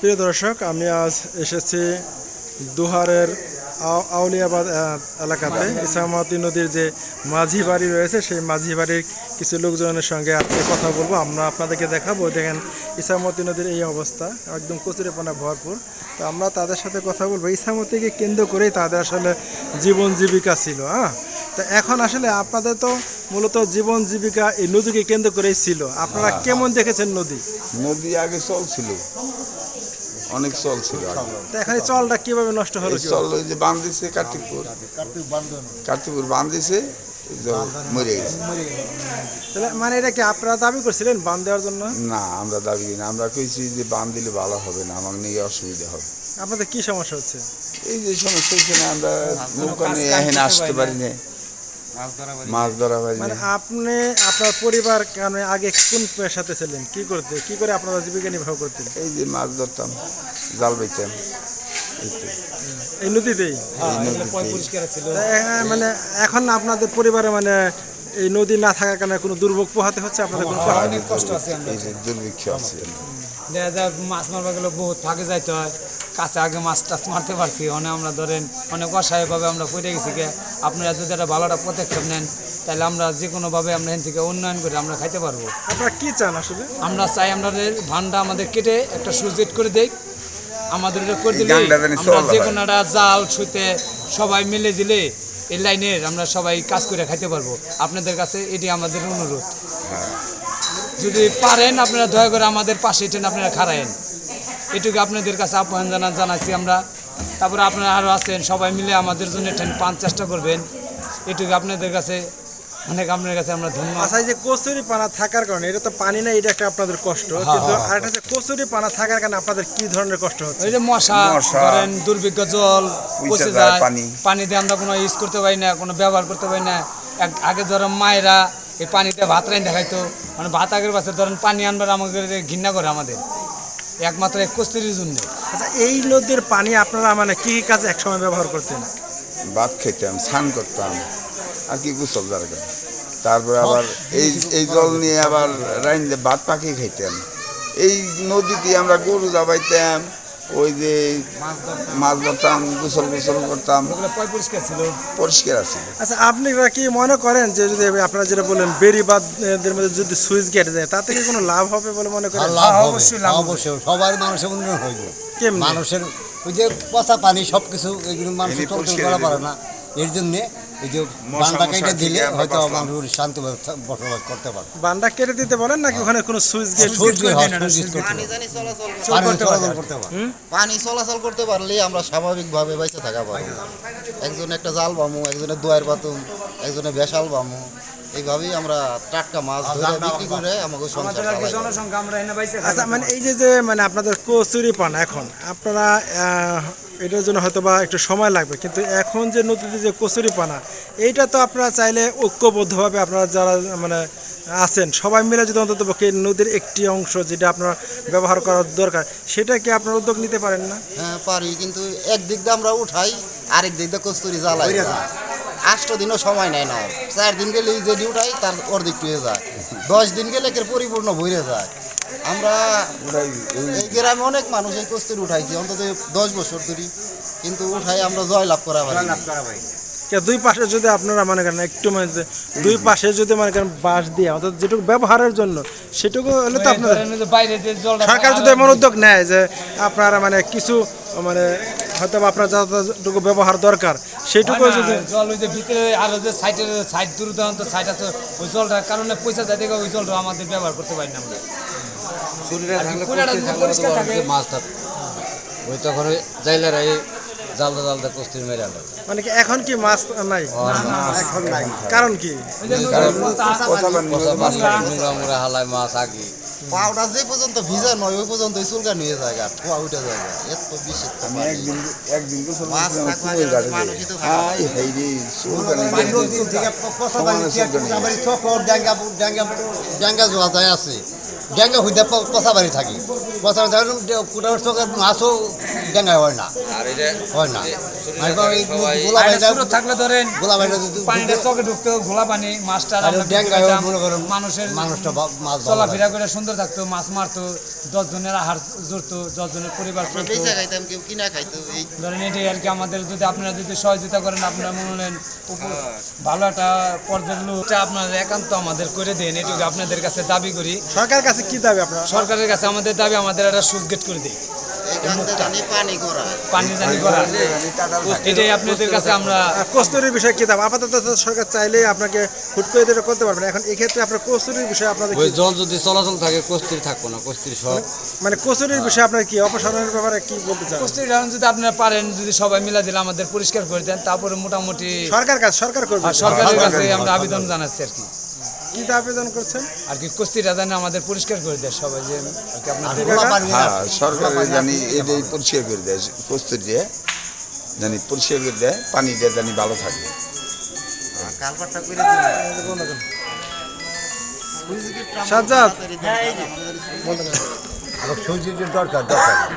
প্রিয় দর্শক, আমি আজ এসেছি দুহারের আউ- আউলিয়াবাদ এলাকাতে। ইসামতি নদীর যে মাঝি বাড়ি রয়েছে, সেই মাঝি বাড়ির কিছু লোকজনের সঙ্গে আজকে কথা বলব, আমরা আপনাদেরকে দেখাবো। দেখেন ইসামতি নদীর এই অবস্থা, একদম কচুরিপানা ভরপুর। তো আমরা তাদের সাথে কথা বলব। ইসামতিকে কেন্দ্র করেই তাদের আসলে জীবন জীবিকা ছিল হ্যাঁ? তো এখন আসলে আপনাদের তো মূলত জীবন জীবিকা এই নদীকে কেন্দ্র করেই ছিল। আপনারা কেমন দেখেছেন নদী? নদী আগে চল ছিল। অনেক চল ছিল এখন চলটা কীভাবে নষ্ট হলো চল যে বাঁধ দিছে কার্তিকপুর কার্তিকপুর বাঁধ দিছে মরে গেছে। তাহলে মানে এটা কি আপনারা দাবি করছিলেন বান দেওয়ার জন্য? না আমরা দাবি না। আমরা কইছি যে বাঁধ দিলে ভালো হবে না আমার নিয়ে অসুবিধা হবে। আপনাদের কি সমস্যা হচ্ছে? এই যে সমস্যা হচ্ছে না আমরা নৌকা নিয়ে আসতে পারি না। মাছ ধরা পারি মানে আপনি আপনার পরিবার কেন আগে কোন পেশাতে ছিলেন? কি করতে কি করে আপনারা জীবিকা নির্বাহ করতেন? এই যে মাছ ধরতাম জাল বাইতাম এই নদীতেই? এ- মানে এখন আপনাদের পরিবারে মানে এই নদী না থাকার কারণে কোনো দুর্ভোগ পোহাতে হচ্ছে আপনাদের কোনো অনেক কষ্ট আছে আমরা। দুর্ভিক্ষ আছে। মাছ মারবা গেলে বহুত ফাঁকে যাইতে হয়। কাছে আগে মাছ টাছ মারতে পারছি। অনেক আমরা ধরেন অনেক অসহায়ভাবে আমরা পড়ে গেছি গে। আপনারা যদি একটা ভালোটা পদক্ষেপ নেন তাহলে আমরা যে কোনোভাবে আমরা এখান থেকে উন্নয়ন করে আমরা খাইতে পারব। আপনারা কি চান আসলে? আমরা চাই আমাদের ভান্ডা আমাদের কেটে একটা সুজিট করে দেই। আমাদের এটা করে দিলে আমরা যে কোনো একটা জাল ছুঁতে সবাই মিলে দিলে এই লাইনের আমরা সবাই কাজ করে খাইতে পারব। আপনাদের কাছে এটি আমাদের অনুরোধ। যদি পারেন আপনারা দয়া করে আমাদের পাশে টেন আপনারা খারায়েন এটুকু আপনাদের কাছে আহ্বান জানা জানাচ্ছি আমরা। তারপরে আপনারা আরও আছেন সবাই মিলে আমাদের জন্য টেন পান চেষ্টা করবেন। এটুকু আপনাদের কাছে অনেক আপনার কাছে আমরা ধন্যবাদ। আচ্ছা যে কচুরি পানা থাকার কারণে এটা তো পানি না এটা একটা আপনাদের কষ্ট। হ্যাঁ, কিন্তু আরেকটা হচ্ছে কচুরি পানা থাকার কারণে আপনাদের কি ধরনের কষ্ট হচ্ছে? ওই যে মশা মশা, ধরেন দুর্ভিক্ষ জল পচে যায় যায়। পানি। দিয়ে আমরা কোনো ইউজ করতে পারি না কোনো ব্যবহার করতে পারি না। এক- আগে ধরেন মায়েরা এই পানিতে ভাত রাইন দেখাইতো মানে ভাত আগের পাশে ধরেন পানি আনবার আমাদের ঘৃণা করে আমাদের। একমাত্র এক জন্য আচ্ছা এই নদীর পানি আপনারা মানে কী কী কাজে একসময় ব্যবহার করতেন? ভাত খেতাম স্নান করতাম আর কি গোসল দরকার তারপরে আবার এই এই জল নিয়ে আবার রাইন দিয়ে ভাত পাকিয়ে খাইতাম। এই নদী দিয়ে আমরা গরু যাবাইতাম ওই যে মাছ ধরতাম। গোসল গোসল করতাম। পরিষ্কার ছিল। পরিষ্কার আছে। আচ্ছা আপনারা কি মনে করেন যে যদি আপনারা যেটা বললেন বেরিবাদের মধ্যে যদি সুইচ গেট যায় তাতে কি কোনো লাভ হবে বলে মনে করেন? লাভ অবশ্যই লাভ অবশ্যই। সবার মানুষের উন্নয়ন হইব? মানুষের ওই যে পচা পানি সব কিছু এগুলো মানুষ এমনি পরিষ্কার করা পারে না। এর জন্যে এই যে বান্দা কেটে দিলে হয়তো মানুষ শান্তিভাবে বসবাস করতে পারে বান্ডা কেটে দিতে বলেন নাকি ওখানে কোনো সুইচ গেট হয়, পানি জানি চলাচল পানি চলাচল করতে পারে পানি চলাচল করতে পারলেই আমরা স্বাভাবিকভাবে বেঁচে থাকা পারব। একজন একটা জাল বামু একজনে দোয়ার বাতুম একজনের বেশাল বামু। এইভাবেই আমরা টাটকা মাছ ধরে বিক্রি করে আমাকে সংসার চালাই জনসংখ্যা আমরা এনে পাইছে আচ্ছা মানে এই যে যে মানে আপনাদের কচুরি পান এখন আপনারা এটার জন্য হয়তো বা একটু সময় লাগবে কিন্তু এখন যে নদীতে যে কচুরি পানা এইটা তো আপনারা চাইলে ঐক্যবদ্ধভাবে আপনারা যারা মানে আছেন সবাই মিলে যদি অন্তত পক্ষে নদীর একটি অংশ যেটা আপনার ব্যবহার করার দরকার সেটা কি আপনারা উদ্যোগ নিতে পারেন না? হ্যাঁ পারি কিন্তু একদিক দিয়ে আমরা উঠাই আরেক দিক দিয়ে কস্তুরি জ্বালাই আষ্ট দিনও সময় নেয় না। চার দিন গেলে যে ডিউটাই তার অর্ধেক পেয়ে যায়। দশ দিন গেলে একের পরিপূর্ণ ভরে যায়। আমরা এই গ্রামে অনেক মানুষ এই কস্তির উঠাইছি অন্তত দশ বছর ধরে। কিন্তু উঠাই আমরা জয় লাভ করা পারি কে দুই পাশে যদি আপনারা মনে করেন একটু মানে যে দুই পাশে যদি মনে করেন বাঁশ দিয়ে অর্থাৎ যেটুকু ব্যবহারের জন্য সেটুকু হলে তো আপনাদের ধরেন ওই যে বাইরে যে জলটা সরকার যদি এমন উদ্যোগ নেয় যে আপনারা মানে কিছু মানে হয়তো বা আপনার যতটুকু ব্যবহার দরকার সেটুকু যদি জল ওই যে ভিতরে আরও যে সাইডের সাইড দূর দূরান্ত সাইড আছে ওই জলটার কারণে পয়সা যায় দেখে ওই জলটা আমাদের ব্যবহার করতে পারি না আমরা। যদি পরিষ্কার থাকে মাছ ওই তখন ওই জাইলারা এই জালদা জালদা কস্তির মেরে আলো মানে কি এখন কি মাছ নাই? কারণ কি? ওই যে নদীর পচা- পচা পানি নোংরা মোংরা হালায় মাছ আগে। পাউডা যে পর্যন্ত ভিজা নয় ওই পর্যন্ত চুলকা নিয়ে যায় গা ঠোয়া উঠে যায় গা এত বিশেষ আমি একদিন একদিন মাছ থাকলে তো। হাই হাই ড্যাঙ্গা জোয়া যায় আছে। ড্যাঙ্গা হইতে পচা বাড়ি থাকি। পচা বাড়ি থাকি কুটার চোখে মাছও ডেঙ্গায় হয় না? হয় না। আমি ভাবি এই সবাই- গোলা পানিটা ভাইটা স্রোত থাকলে ধরেন গোলা ভাইটা পানিটা চোখে ঢুকতো ঘোলা পানি মাছটা ডেঙ্গায় মনে করেন মানুষের মানুষটা মাছ ভালো চলাফেরা করে। সুন্দর থাকতো মাছ মারতো দশ জনের আহার জুড়তো দশ জনের পরিবার ধরেন এটাই আর কি আমাদের যদি আপনারা যদি সহযোগিতা করেন আপনারা মনে হলেন ভালো একটা পর্যটনটা আপনারা একান্ত আমাদের করে দেন এটুকু আপনাদের কাছে দাবি করি। সরকারের কাছে কি দাবি আপনার? সরকারের কাছে আমাদের দাবি আমাদের একটা সুচ গেট করে দিই। পানি করা। জানি করা। এটাই আপনাদের কাছে আমরা কস্তুরির বিষয়ে কি আপাতত সরকার চাইলেই আপনাকে হুট করে দিলে করতে পারবেন এখন এই আপনার কস্তুরির বিষয়ে আপনাদের ওই জল যদি চলাচল থাকে কস্তির থাকব না কস্তির সব মানে কস্তুরির বিষয়ে আপনার কি অপসারণের ব্যাপারে কি বলতে চান? প্রস্তুতি রাখুন যদি আপনারা পারেন যদি সবাই মিলা দিলে আমাদের পরিষ্কার করে দেন তারপরে মোটামুটি সরকার কাজ সরকার করবে। সরকারের কাছে আমরা আবেদন জানাচ্ছি আর কি। কি আবেদন করছেন? আর কি কুস্তিটা জানে আমাদের পরিষ্কার করে দেয় সবাই যে আর কি আপনাদের হ্যাঁ জানি এটাই পরিষ্কার করে দেয় প্রস্তুত দিয়ে জানি পরিষ্কার করে দেয় পানিটা জানি ভালো থাকে। সাজ্জাদ। দরকার দরকার।